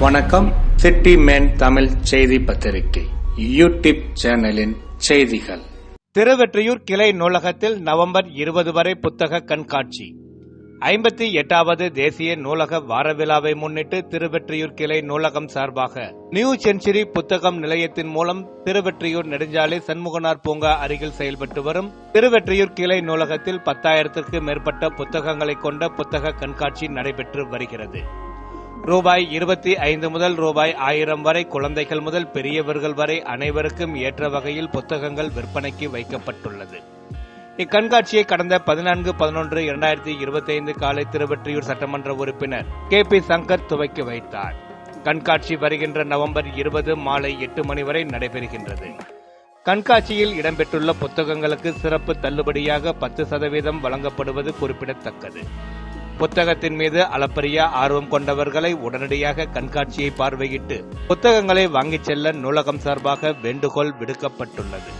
வணக்கம். City man Tamil செய்தி பத்திரிகை. யூடியூப் சேனலின் செய்திகள். திருவெற்றியூர் கிளை நூலகத்தில் நவம்பர் இருபது வரை புத்தக கண்காட்சி. ஐம்பத்தி எட்டாவது தேசிய நூலக வார விழாவை முன்னிட்டு திருவெற்றியூர் கிளை நூலகம் சார்பாக நியூ செஞ்சுரி புத்தகம் நிலையத்தின் மூலம் திருவெற்றியூர் நெடுஞ்சாலை சண்முகனார் பூங்கா அருகில் செயல்பட்டு வரும் திருவெற்றியூர் கிளை நூலகத்தில் பத்தாயிரத்திற்கு மேற்பட்ட புத்தகங்களை கொண்ட புத்தக கண்காட்சி நடைபெற்று வருகிறது. ரூபாய் இருபத்தி ஐந்து முதல் ரூபாய் ஆயிரம் வரை குழந்தைகள் முதல் பெரியவர்கள் வரை அனைவருக்கும் ஏற்ற வகையில் புத்தகங்கள் விற்பனைக்கு வைக்கப்பட்டுள்ளது. இக்கண்காட்சியை கடந்த பதினான்கு பதினொன்று இரண்டாயிரத்தி இருபத்தி ஐந்து காலை திருவெற்றியூர் சட்டமன்ற உறுப்பினர் கே பி சங்கர் துவக்கி வைத்தார். கண்காட்சி வருகின்ற நவம்பர் இருபது மாலை எட்டு மணி வரை நடைபெறுகின்றது. கண்காட்சியில் இடம்பெற்றுள்ள புத்தகங்களுக்கு சிறப்பு தள்ளுபடியாக பத்து சதவீதம் வழங்கப்படுவது குறிப்பிடத்தக்கது. புத்தகத்தின் மீது அளப்பரிய ஆர்வம் கொண்டவர்களை உடனடியாக கண்காட்சியை பார்வையிட்டு புத்தகங்களை வாங்கிச் செல்ல நூலகம் சார்பாக வேண்டுகோள் விடுக்கப்பட்டுள்ளது.